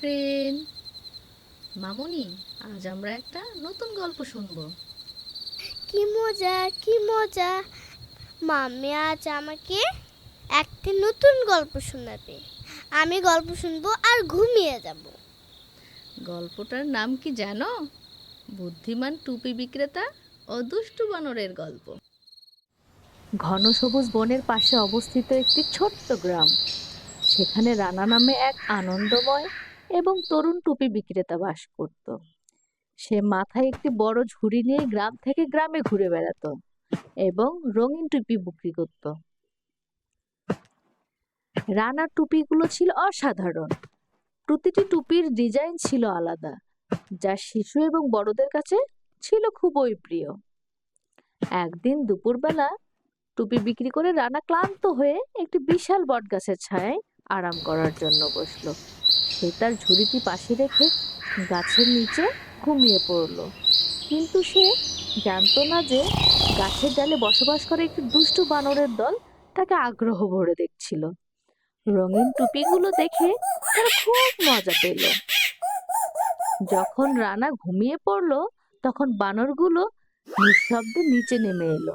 Friend মামনি আজ আমরা একটা নতুন গল্প শুনব। কি মজা কি মজা। মাম্মি আজ আমাকে একটা নতুন গল্প শোনাবে। আমি গল্প শুনব আর ঘুমিয়ে যাব। গল্পটার নাম কি জানো? বুদ্ধিমান টুপি বিক্রেতা ও দুষ্টু বানরের গল্প। ঘন সবুজ বনের পাশে অবস্থিত একটি ছোট্ট গ্রাম। সেখানে রানা নামে এক আনন্দময় এবং তরুণ টুপি বিক্রেতা বাস করত। সে মাথায় একটি বড় ঝুড়ি নিয়ে গ্রাম থেকে গ্রামে ঘুরে বেড়াতো এবং রঙিন টুপি বিক্রি করত। রানার টুপিগুলো ছিল অসাধারণ। প্রতিটি টুপির ডিজাইন ছিল আলাদা, যা শিশু এবং বড়দের কাছে ছিল খুবই প্রিয়। একদিন দুপুরবেলা টুপি বিক্রি করে রানা ক্লান্ত হয়ে একটি বিশাল বটগাছের ছায়ায় আরাম করার জন্য বসল। সে তার ঝুড়িটি পাশে রেখে গাছের নিচে ঘুমিয়ে পড়ল। কিন্তু সে জানতো না যে গাছের ডালে বসবাস করে একটি দুষ্টু বানরের দল তাকে আগ্রহ ভরে দেখছিল। রঙিন টুপিগুলো দেখে তারা খুব মজা পেল। যখন রানা ঘুমিয়ে পড়ল, তখন বানরগুলো নিঃশব্দে নিচে নেমে এলো।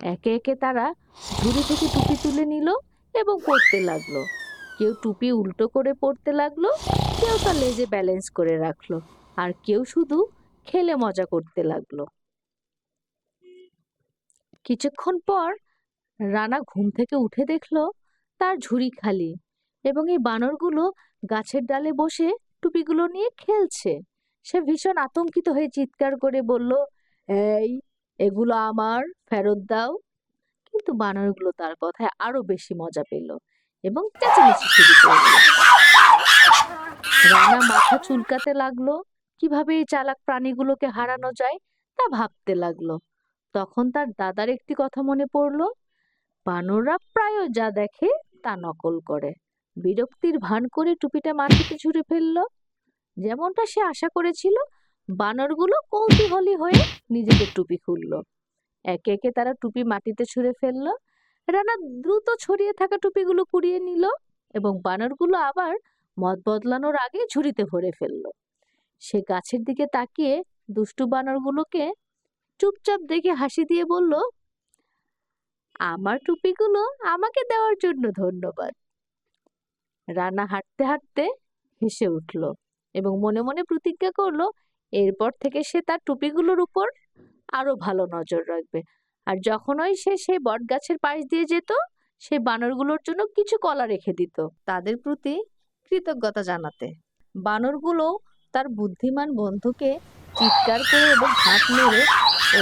একে একে তারা ঝুড়ি থেকে টুপি তুলে নিল এবং পড়তে লাগল। কেউ টুপি উল্টো করে পড়তে লাগল, কেউ তার লেজে ব্যালেন্স করে রাখল, আর কেউ শুধু খেলে মজা করতে লাগল। কিছুক্ষণ পর রানা ঘুম থেকে উঠে দেখল তার ঝুড়ি খালি এবং এই বানরগুলো গাছের ডালে বসে টুপিগুলো নিয়ে খেলছে। সে ভীষণ আতঙ্কিত হয়ে চিৎকার করে বলল, এই, এগুলো আমার, ফেরত দাও। কিন্তু বানরগুলো তার কথায় আরও বেশি মজা পেল। এবং চেঁচামেচি শুরু করল রানা মাথা চুলকাতে লাগল, কীভাবে এই চালাক প্রাণীগুলোকে হারানো যায় তা ভাবতে লাগল। তখন তার দাদার একটি কথা মনে পড়ল, বানররা প্রায় যা দেখে তা নকল করে। বিরক্তির ভান করে টুপিটা মাটিতে ছুঁড়ে ফেলল। যেমনটা সে আশা করেছিল, বানরগুলো কৌতূহলী হয়ে নিজেদের টুপি খুললো। একে একে তারা টুপি মাটিতে ছুঁড়ে ফেলল রানা দ্রুত ছড়িয়ে থাকা টুপিগুলো কুড়িয়ে নিল এবং বানরগুলো আবার মত বদলানোর আগে ঝুড়িতে ভরে ফেলল। সে গাছের দিকে তাকিয়ে দুষ্টু বানরগুলোকে চুপচাপ দেখে হাসি দিয়ে বলল, আমার টুপিগুলো আমাকে দেওয়ার জন্য ধন্যবাদ। রানা হাঁটতে হাঁটতে হেসে উঠল এবং মনে মনে প্রতিজ্ঞা করল, এরপর থেকে সে তার টুপিগুলোর উপর আরও ভালো নজর রাখবে। আর যখনই সে সেই বট গাছের পাশ দিয়ে যেত, সেই বানরগুলোর জন্য কিছু কলা রেখে দিত, তাদের প্রতি কৃতজ্ঞতা জানাতে বানরগুলো তার বুদ্ধিমান বন্ধুকে চিৎকার করে এবং হাত মেরে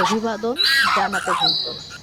অভিবাদন জানাতে না।